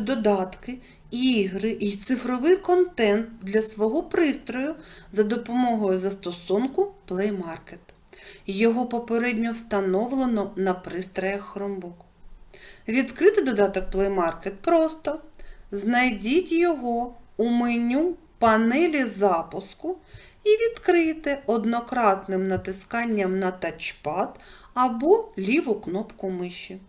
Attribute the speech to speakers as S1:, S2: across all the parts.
S1: додатки, ігри і цифровий контент для свого пристрою за допомогою застосунку Play Market. Його попередньо встановлено на пристроях Chromebook. Відкрити додаток Play Market просто. Знайдіть його у меню панелі запуску і відкрийте однократним натисканням на тачпад або ліву кнопку миші.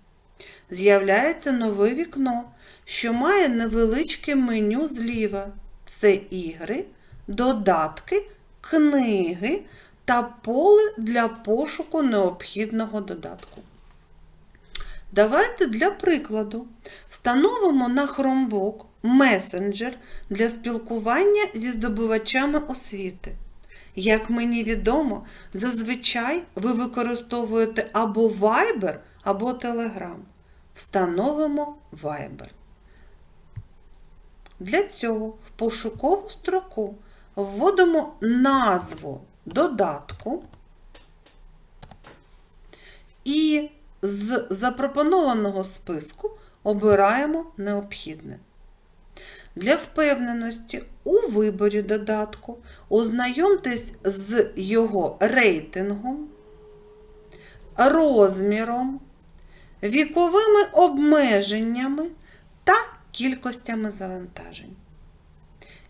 S1: З'являється нове вікно, що має невеличке меню зліва. Це ігри, додатки, книги та поле для пошуку необхідного додатку. Давайте для прикладу встановимо на Chromebook месенджер для спілкування зі здобувачами освіти. Як мені відомо, зазвичай ви використовуєте або Viber, або Telegram. Встановимо Viber. Для цього в пошукову строку вводимо назву додатку і з запропонованого списку обираємо необхідне. Для впевненості у виборі додатку ознайомтесь з його рейтингом, розміром, віковими обмеженнями та кількостями завантажень.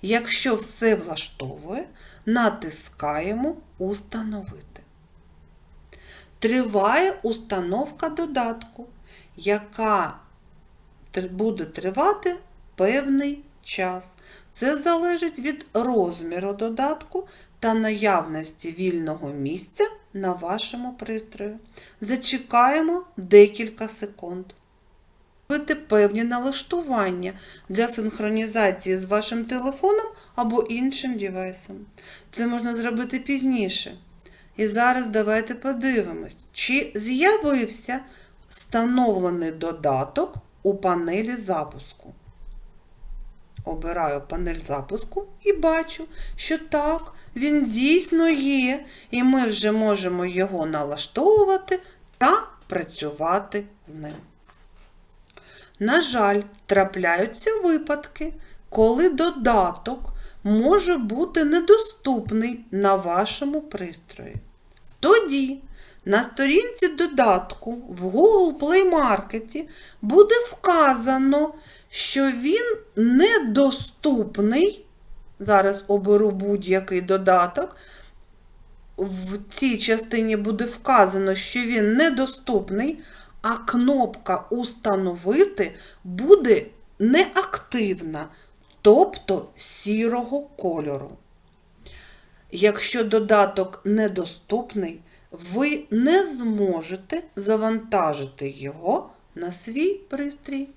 S1: Якщо все влаштовує, натискаємо Установити. Триває установка додатку, яка буде тривати певний час. Це залежить від розміру додатку та наявності вільного місця на вашому пристрої. Зачекаємо декілька секунд. Робити певні налаштування для синхронізації з вашим телефоном або іншим девайсом. Це можна зробити пізніше. І зараз давайте подивимось, чи з'явився встановлений додаток у панелі запуску. Обираю панель запуску і бачу, що так, він дійсно є, і ми вже можемо його налаштовувати та працювати з ним. На жаль, трапляються випадки, коли додаток може бути недоступний на вашому пристрої. Тоді на сторінці додатку в Google Play Market буде вказано, що він недоступний. Зараз оберу будь-який додаток. В цій частині буде вказано, що він недоступний, а кнопка Установити буде неактивна, тобто сірого кольору. Якщо додаток недоступний, ви не зможете завантажити його на свій пристрій.